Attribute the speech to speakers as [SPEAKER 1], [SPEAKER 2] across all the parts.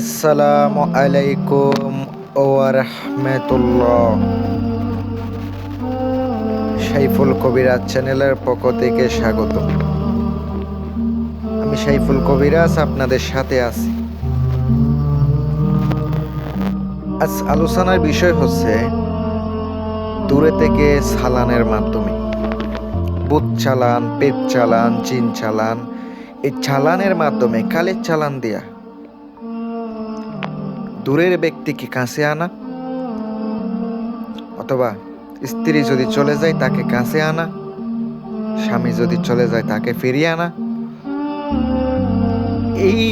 [SPEAKER 1] আসসালামু আলাইকুম ও রহমতুল্লাহ সাইফুল কবিরাজ চ্যানেলের পক্ষ থেকে স্বাগত আমি সাইফুল কবিরাজ আপনাদের সাথে আছি। আজ আলোচনার বিষয় হচ্ছে দূরে থেকে সালানের মাধ্যমে। বুথ চালান, পেট চালান চিন চালান, এই চালানের মাধ্যমে, কালের চালান দেয়া। দূরের ব্যক্তিকে কাছে আনা, অথবা স্ত্রী যদি চলে যায় তাকে কাছে আনা, স্বামী যদি চলে যায় তাকে ফিরিয়ে আনা। এই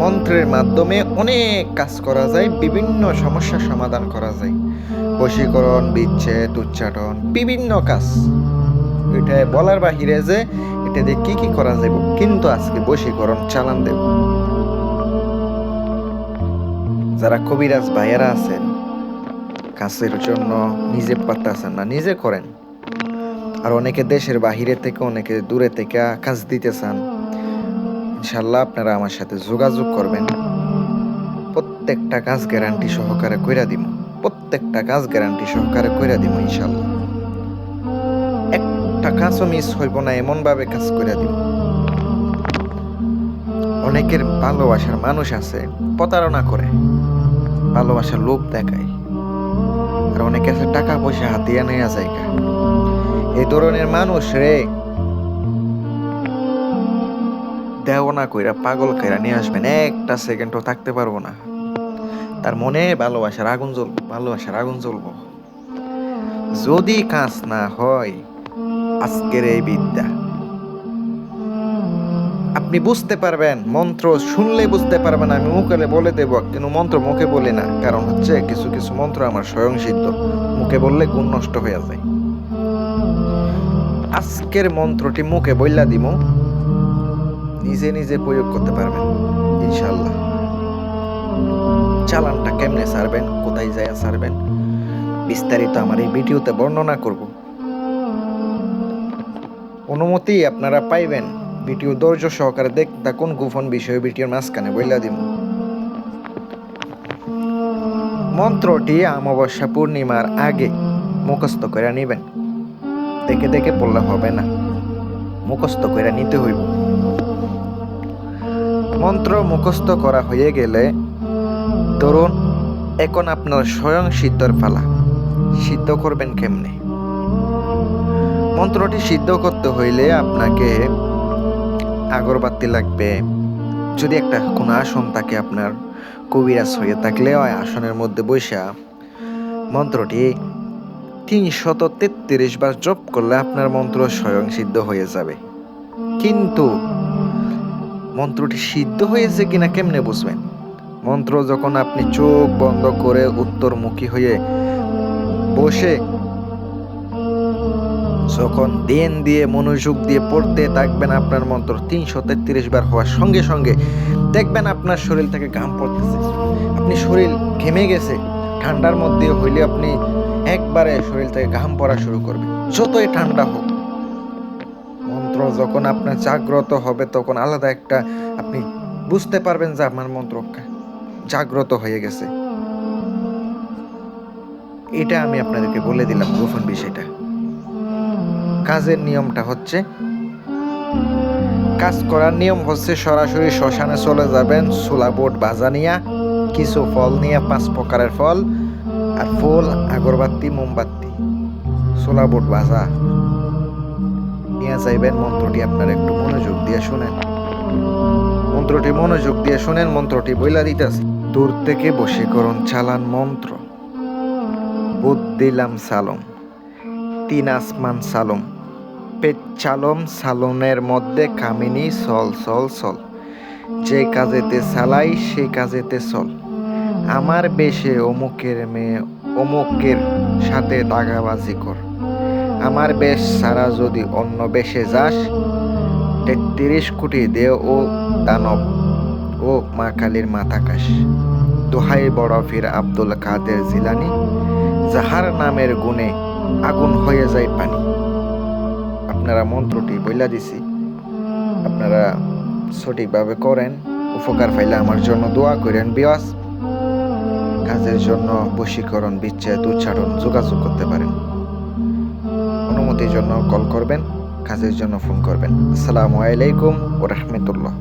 [SPEAKER 1] মন্ত্রের মাধ্যমে অনেক কাজ করা যায়, বিভিন্ন সমস্যার সমাধান করা যায়। বশীকরণ, বিচ্ছেদ উচ্চাটন বিভিন্ন কাজ। এটা বলার বাহিরে যে এটা দিয়ে কি কি করা যাব কিন্তু আজকে বশীকরণ চালান দেব। যারা কবিরাজ ভাইয়েরা আছেন, কাছের জন্য নিজে পারতেছেন না, নিজে করেন। আর অনেকে দেশের বাহিরে থেকে, অনেকে দূরে থেকে কাজ দিতে চান ইনশাল্লাহ আপনারা আমার সাথে যোগাযোগ করবেন। প্রত্যেকটা কাজ গ্যারান্টি সহকারে কইরা দিব প্রত্যেকটা কাজ গ্যারান্টি সহকারে কইরা দিব ইনশাল্লাহ একটা কাজও মিস হইব না, এমনভাবে কাজ কইরা দিব অনেকের ভালোবাসার মানুষ আছে, প্রতারণা করে, ভালোবাসার লোভ দেখায়। আর অনেকে আছে টাকা পয়সা হাতিয়া নেওয়া জায়গা। এই ধরনের মানুষ রে দেওয়া কইরা পাগল কইরা নিয়ে আসবেন, একটা সেকেন্ডও থাকতে পারব না। তার মনে ভালোবাসার আগুন জ্বলবো ভালোবাসার আগুন জ্বলবো। যদি কাজ না হয়, আজকের এই বিদ্যা। আপনি বুঝতে পারবেন, মন্ত্র শুনলে বুঝতে পারবেন, আমি মুখে বলে দেব, কিন্তু মন্ত্র মুখে বলি না। কারণ হচ্ছে কিছু কিছু মন্ত্র আমার স্বয়ং সিদ্ধ। মুখে বললে গুণ নষ্ট হয়ে যায়। আজকের মন্ত্রটি মুখে বইলা দিব নিজে নিজে প্রয়োগ করতে পারবেন ইনশাল্লাহ চালানটা কেমনে সারবেন, কোথায় যায় সারবেন, বিস্তারিত আমার এই ভিডিওতে বর্ণনা করব। অনুমতি আপনারা পাইবেন। ভিডিও ধৈর্য সহকারে দেখ তা কোন গোপন বিষয় ভিডিওর মাঝখানে বইলা দিব মন্ত্রটি অমাবস্যা পূর্ণিমার আগে মুখস্থ করে নিবেন। দেখে দেখে পড়লে হবে না। মুখস্থ করে নিতে হইব। মন্ত্র মুখস্থ করা হয়ে গেলে ধরুন, এখন আপনার স্বয়ং সিদ্ধর পালা। সিদ্ধ করবেন কেমনে? মন্ত্রটি সিদ্ধ করতে হইলে আপনাকে আগরবাতি লাগবে। যদি একটা কোনো আসন থাকে আপনার, কবিরাজ হয়ে থাকলে ওই আসনের মধ্যে বৈশা মন্ত্রটি তিনশত তেত্রিশ বার জপ করলে আপনার মন্ত্র স্বয়ং সিদ্ধ হয়ে যাবে। কিন্তু মন্ত্রটি সিদ্ধ হয়েছে কিনা কেমনে বুঝবেন? মন্ত্র যখন আপনি চোখ বন্ধ করে উত্তরমুখী হয়ে বসে যখন দেন দিয়ে মনোযোগ দিয়ে পড়তে থাকবেন আপনার মন্ত্র তিনশো তেত্রিশ বার হওয়ার সঙ্গে সঙ্গে দেখবেন আপনার শরীর থেকে ঘাম পড়তেছে। আপনি শরীর ঘেমে গেছে, ঠান্ডার মধ্যে হইলে আপনি একবারে শরীর থেকে ঘাম পড়া শুরু করবে যতই ঠান্ডা হোক, মন্ত্র যখন আপনার জাগ্রত হবে, তখন আলাদা একটা আপনি বুঝতে পারবেন যে আপনার মন্ত্র জাগ্রত হয়ে গেছে। এটা আমি আপনাদেরকে বলে দিলাম গোপন বিষয়টা। কাজের নিয়মটা হচ্ছে, কাজ করার নিয়ম হচ্ছে সরাসরি শ্মশানে চলে যাবেন সোলা বোট বাজা নিয়া, কিছু ফল নিয়ে, পাঁচ প্রকারের ফল, আর ফুল, আগরবাতি, মোমবাতি সোলা বোট বাজা নিয়ে যাইবেন। মন্ত্রটি আপনার একটু মনোযোগ দিয়ে শুনেন। মন্ত্রটি মনোযোগ দিয়ে শুনেন, মন্ত্রটি বইলা দিতেছে, দূর থেকে বসে করুন চালান মন্ত্র। বুধ দিলাম সালম, তিন আসমান সালম। পেট চালম সালনের মধ্যে কামিনী সল সল সল যে কাজেতে চালাই, সে কাজেতে চল। আমার বেশে অমুকের মেয়ে, অমুকের সাথে দাগাবাজি কর। আমার বেশ সারা যদি অন্য বেশে যাস, তেত্রিশ কোটি দেহ ও দানব ও মা কালীর মাথা কাশ। দোহাই বড় ফির আব্দুল কাদের জিলানি, যাহার নামের গুণে আগুন হয়ে যায় পানি। আপনারা মন্ত্রটি বইলা দিছি। আপনারা সঠিকভাবে করেন, উপকার পাইলে আমার জন্য দোয়া করেন বিয়াস। কাজের জন্য বশীকরণ, বিচ্ছেদ, উচ্চারণ যোগাযোগ করতে পারেন। অনুমতির জন্য কল করবেন, কাজের জন্য ফোন করবেন। আসসালামু আলাইকুম ও রহমতুল্লাহ।